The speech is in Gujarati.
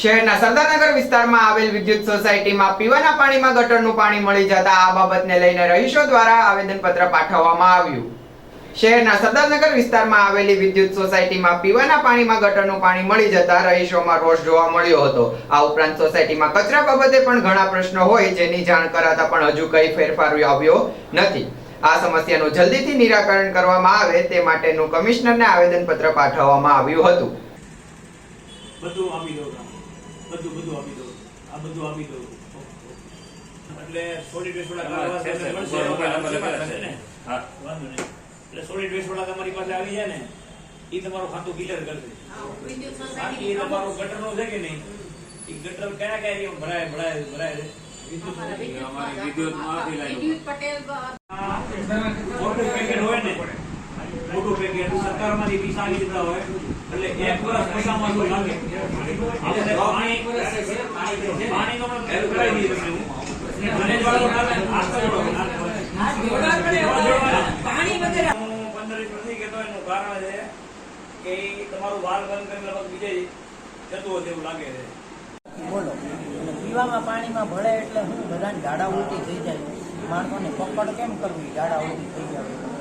શહેરના સરદારનગર વિસ્તારમાં આવેલ વિદ્યુત સોસાયટીમાં પીવાના પાણીમાં ગટરનું પાણી મળી જતા આ બાબતને લઈને રહીશો દ્વારા આવેદનપત્ર પાઠવવામાં આવ્યું. શહેરના સરદારનગર વિસ્તારમાં આવેલી વિદ્યુત સોસાયટીમાં પીવાના પાણીમાં ગટરનું પાણી મળી જતા રહીશોમાં રોષ જોવા મળ્યો હતો. આ ઉપરાંત સોસાયટીમાં કચરા બાબતે પણ ઘણા પ્રશ્નો હોય જેની જાણ કરાતા પણ હજુ કઈ ફેરફાર આવ્યો નથી. આ સમસ્યાનું જલ્દીથી નિરાકરણ કરવામાં આવે તે માટેનું કમિશનરને આવેદનપત્ર પાઠવવામાં આવ્યું હતું. બધું આપી તમને. બધું બધું આપી દઉં. આ બધું આપી દઉં. એટલે સોલિડ વેસ્ટ. ને? એટલે સોલિડ વેસ્ટ વાળા તમારી પાસે આવી જાય ને એ તમારું ખાતું ક્લિયર કરશે બાકી એ તમારું ગટરનું છે કે નહીં? એ ગટર કયા કયા એરિયા ભરાય ભરાય ભરાય છે? વિદ્યુત પટેલ આ મોટું પેકેટ હોય ને મોટું પેકેટ સરકારમાંથી પૈસા આવી હોય. એટલે એક વર્ષ પૈસામાં શું લાગે? આપણે પાણી પાણીનો પણ કરાવી દઈએ હું. પંદર નથી કહેતો એનું કારણ છે કે તમારું વાલ બંધ કરીને લગભગ બીજે જતું હોય તેવું લાગે છે. બોલો. પીવામાં પાણીમાં ભળે એટલે હું બધાને ઝાડા ઉલટી થઈ જાય. માણસોને પકડ કેમ કરવી? ઝાડા ઉલટી થઈ જાય.